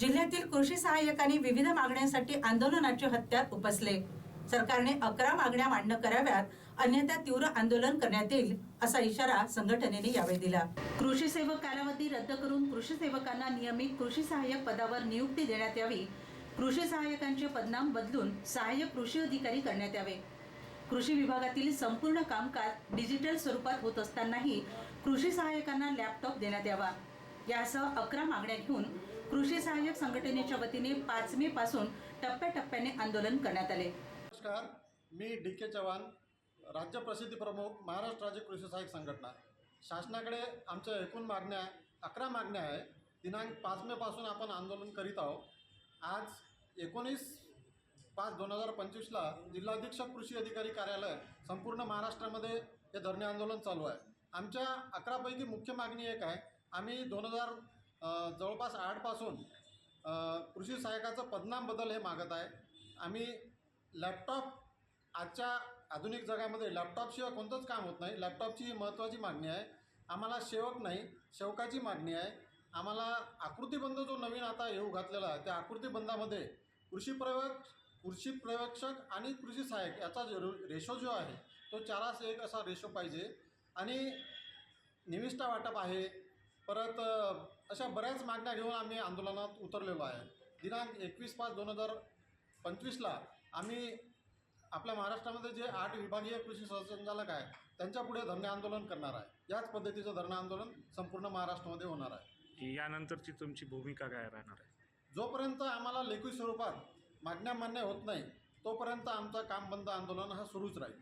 जिल्ह्यातील कृषी सहाय्यकांनी विविध मागण्यांसाठी आंदोलनाचे हत्यार उपसले. सरकारने अकरा मागण्या मान्य कराव्यात अन्यथा तीव्र आंदोलन करण्यात येईल असा इशारा संघटनेने यावेळी दिला. कृषी सेवक कालावधी रद्द करून कृषी सेवकांना नियमित कृषी सहाय्यक पदावर नियुक्ती देण्यात यावी. कृषी सहाय्यकांचे पदनाम बदलून सहाय्यक कृषी अधिकारी करण्यात यावे. कृषी विभागातील संपूर्ण कामकाज डिजिटल स्वरूपात होत असतानाही कृषी सहाय्यकांना लॅपटॉप देण्यात यावा. यासह अकरा मागण्या घेऊन कृषी सहाय्यक संघटनेच्या वतीने पाच मे पासून टप्प्याटप्प्याने आंदोलन करण्यात आले. नमस्कार मी डी के चव्हाण राज्य प्रसिद्धी प्रमुख महाराष्ट्र राज्य कृषी सहाय्यक संघटना. शासनाकडे आमच्या एकूण मागण्या अकरा मागण्या आहे दिनांक पाच मेपासून आपण आंदोलन करीत आहोत. आज एकोणीस पाच दोन हजार पंचवीसला जिल्हाधीक्षक कृषी अधिकारी कार्यालय संपूर्ण महाराष्ट्रामध्ये हे धरणे आंदोलन चालू आहे. आमच्या अकरापैकी मुख्य मागणी एक आहे आम्ही दोन हजार जवळपास आठपासून कृषी सहाय्यकाचं पदनाम बदल हे मागत आहे. आम्ही लॅपटॉप आजच्या आधुनिक जगामध्ये लॅपटॉपशिवाय कोणतंच काम होत नाही. लॅपटॉपची ही महत्त्वाची मागणी आहे. आम्हाला सेवक नाही सेवकाची मागणी आहे. आम्हाला आकृतीबंध जो नवीन आता येऊ घातलेला आहे त्या आकृतीबंधामध्ये कृषी प्रयोग कृषी प्रवेक्षक आणि कृषी सहाय्यक याचा जो रेशो जो आहे तो चारास एक असा रेशो पाहिजे. आणि निविष्ठा वाटप आहे. परत अशा बऱ्याच मागण्या घेऊन आम्ही आंदोलनात उतरलेलो आहे. दिनांक एकवीस पाच दोन हजार पंचवीसला आम्ही आपल्या महाराष्ट्रामध्ये जे आठ विभागीय कृषी सहसंचालक आहे त्यांच्यापुढे धरणे आंदोलन करणार आहे. याच पद्धतीचं धरणे आंदोलन संपूर्ण महाराष्ट्रामध्ये होणार आहे. यानंतरची तुमची भूमिका काय राहणार आहे? जोपर्यंत आम्हाला लेखी स्वरूपात मागण्या मान्य होत नाही तोपर्यंत आमचं काम बंद आंदोलन हा सुरूच राहील.